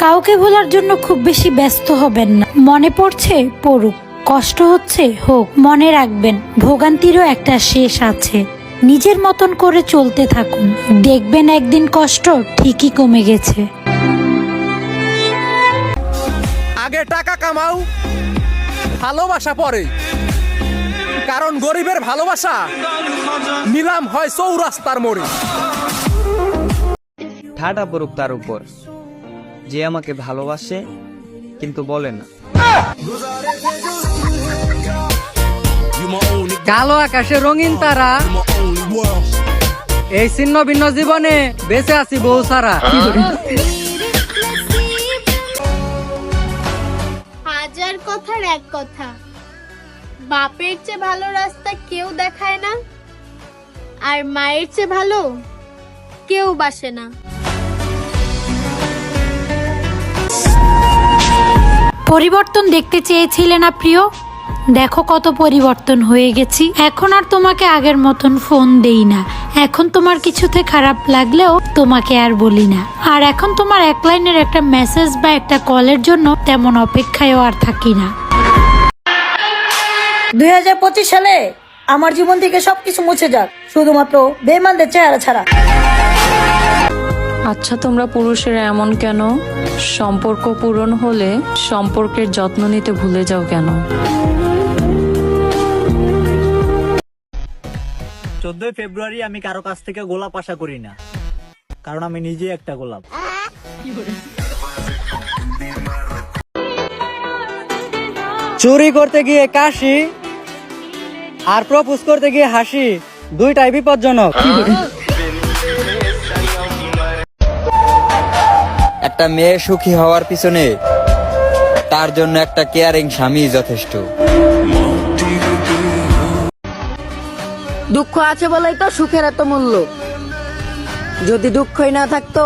কাউকে ভোলার জন্য খুব বেশি ব্যস্ত হবেন না। মনে পড়ছে পড়ুক। কষ্ট হচ্ছে হোক। মনে রাখবেন ভোগান্তিরও একটা শেষ আছে। নিজের মতন করে চলতে থাকুন। দেখবেন একদিন কষ্ট ঠিকই কমে গেছে। আগে টাকা কামাও ভালোবাসা পরে। কারণ গরিবের ভালোবাসা নিলাম হয় চৌরাস্তার মোড়ে। ঠাটা পড়ুক তার উপর। যে আমাকে ভালোবাসে কিন্তু বলে না। কালো আকাশে রঙিন তারা এই ছিন্ন ভিন্ন জীবনে বেঁচে আছি বহু সারা হাজার কথার এক কথা বাপের চেয়ে ভালো রাস্তা কেউ দেখায় না আর মায়ের চেয়ে ভালো কেউ বাসে না। পরিবর্তন দেখতে চেয়েছিলে না প্রিয়? দেখো কত পরিবর্তন হয়ে গেছি। এখন আর তোমাকে আগের মতন ফোন দেই না। এখন তোমার কিছুতে খারাপ লাগলেও তোমাকে আর বলি না। আর এখন তোমার এক লাইনের একটা মেসেজ বা একটা কলের জন্য তেমন অপেক্ষায়ও আর থাকি না। দুই হাজার পঁচিশ সালে আমার জীবন থেকে সবকিছু মুছে যাক। শুধুমাত্র বেমানদের চেহারা ছাড়া। আচ্ছা তোমরা পুরুষেরা এমন কেন? সম্পর্ক পূরণ হলে সম্পর্কের যত্ন নিতে ভুলে যাও কেন? চোদ্দই ফেব্রুয়ারি আমি কারও কাছ থেকে গোলাপ আশা করি না। কারণ আমি নিজে একটা গোলাপ। চুরি করতে গিয়ে কাশি আর প্রপোজ করতে গিয়ে হাসি, দুইটাই বিপজ্জনক। একটা মেয়ে সুখী হওয়ার পিছনে তার জন্য একটা কেয়ারিং স্বামী যথেষ্ট। দুঃখ আছে বলেই তো সুখের এত মূল্য। যদি দুঃখই না থাকতো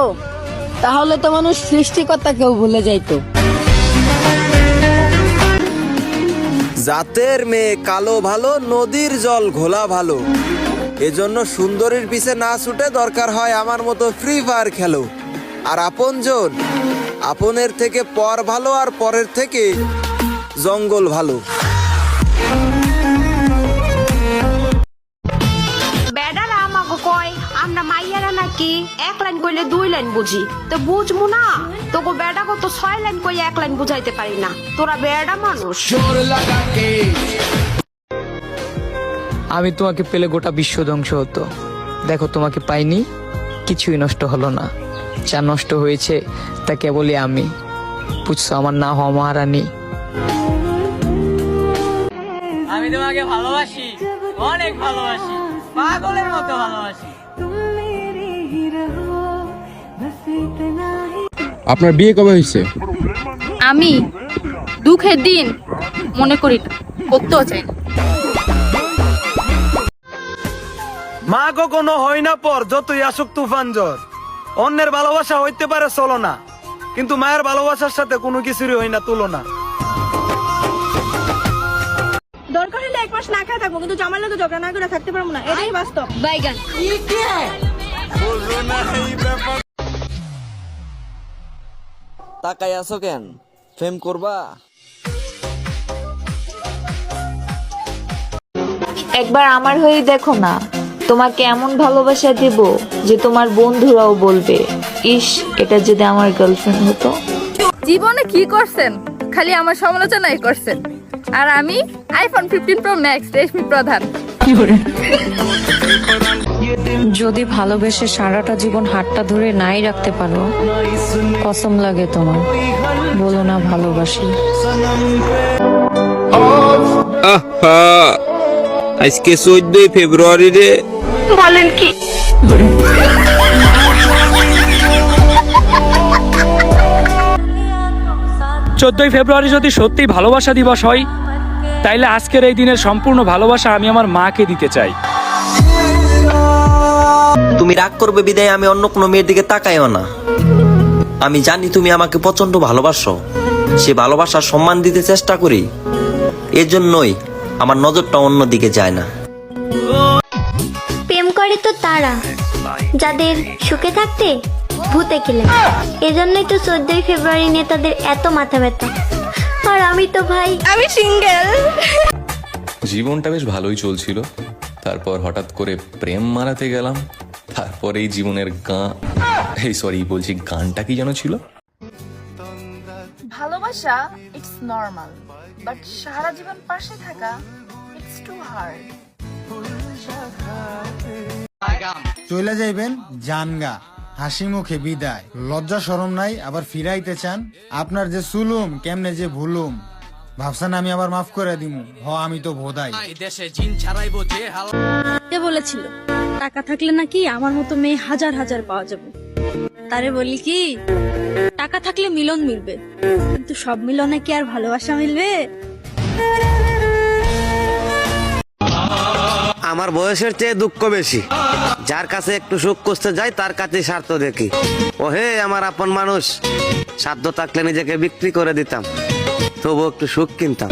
তাহলে তো মানুষ সৃষ্টিকর্তাকেও ভুলে যাইতো। জাতের মেয়ে কালো ভালো নদীর জল ঘোলা ভালো। এজন্য সুন্দরীর পিছে না ছুটে দরকার হয় আমার মতো ফ্রি ফায়ার খেলো। আর আপনজন। আপনের থেকে পর ভালো আর পরের থেকে জঙ্গল ভালো। বেডারা আমাকে কয় আমরা মাইয়ারা নাকি এক লাইন কইলে দুই লাইন বুঝি। তো বুঝমু না তোকে বেডা কত ছয় লাইন কই এক লাইন বুঝাইতে পারি না। তোরা বেডা মানুষ। আমি তোমাকে পেলে গোটা বিশ্ব ধ্বংস হতো। দেখো তোমাকে পাইনি কিছুই নষ্ট হলো না। যা নষ্ট হয়েছে তা কেবলই আমি। বুঝছ আমার না হওয়া মহারানী। আমি তোমাকে ভালোবাসি অনেক ভালোবাসি পাগলের মতো ভালোবাসি। আপনার বিয়ে কবে হয়েছে? আমি দুঃখের দিন মনে করি না করতেও চাই না। মা কখনো হয় না পর যতই আসুক তুফান জ্বর। অন্যের ভালোবাসা হইতে পারে চলো না। কিন্তু মায়ের ভালোবাসার সাথে কোনো কিছুরই হয় না তুলনা। দরকার হলে এক মাস না খায় থাকব কিন্তু জামার লোকে ঝগড়া না করে থাকতে পারব না। এটাই বাস্তব। বাইগান। তাকাই আছো কেন? ফেম করবা? একবার আমার হয়ে দেখো না। তোমাকে এমন ভালোবাসা দেব যে তোমার বন্ধুরাও বলবে ইস এটা যদি আমার গার্লফ্রেন্ড হতো। জীবনে কি করছেন? খালি আমার সমালোচনাই করছেন। আর আমি iPhone fifteen pro max Reshmi Pradhan. যদি ভালোবেসে সারাটা জীবন হাতটা ধরে নাই রাখতে পারো কসম লাগে তোমার। বলো না ভালোবাসি। আজকে চোদ্দই ফেব্রুয়ারি রে। বলেন কি? চোদ্দই ফেব্রুয়ারি যদি সত্যি ভালোবাসা দিবস হয় তাইলে আজকের এই দিনের সম্পূর্ণ ভালোবাসা আমি আমার মাকে দিতে চাই। তুমি রাগ করবে বিদায় আমি অন্য কোনো মেয়ের দিকে তাকাইও না। আমি জানি তুমি আমাকে প্রচণ্ড ভালোবাসো। সে ভালোবাসার সম্মান দিতে চেষ্টা করি এজন্যই আমার নজরটা অন্য দিকে যায় না। করে তো তারা যাদের সুখে থাকতে ভূতে খেলে। এজন্যই তো চোদ্দই ফেব্রুয়ারি নেতাদের এত মাথা ব্যথা। আর আমি তো ভাই আমি সিঙ্গেল। জীবনটা বেশ ভালোই চলছিল। তারপর হঠাৎ করে প্রেম মারাতে গেলাম। তারপর এই জীবনের গান এই সরি বলছি গানটা কি যেন ছিল? ভালোবাসা ইটস নর্মাল বাট সারা জীবন পাশে থাকা ইটস টু হার্ড চলে যাইবেন জানগা। হাসি মুখে বিদায়। লজ্জা শরম নাই আবার ফিরাইতে চান? আপনার যে সুলুম কেমনে যে ভুলুম? ভাবছেন আমি আবার মাফ করে দিমু? হ আমি তো ভোদাই। কে বলেছিল? টাকা থাকলে নাকি আমার মতো মেয়ে হাজার হাজার পাওয়া যাবে। তারে বলি কি টাকা থাকলে মিলন মিলবে। কিন্তু সব মিলনে কি আর ভালোবাসা মিলবে? আমার বয়সের চেয়ে দুঃখ বেশি। যার কাছে একটু সুখ করতে যাই তার কাছে স্বার্থ দেখি। ও হে আমার আপন মানুষ, সাধ্য থাকলে নিজেকে বিক্রি করে দিতাম। তবু একটু সুখ কিনতাম।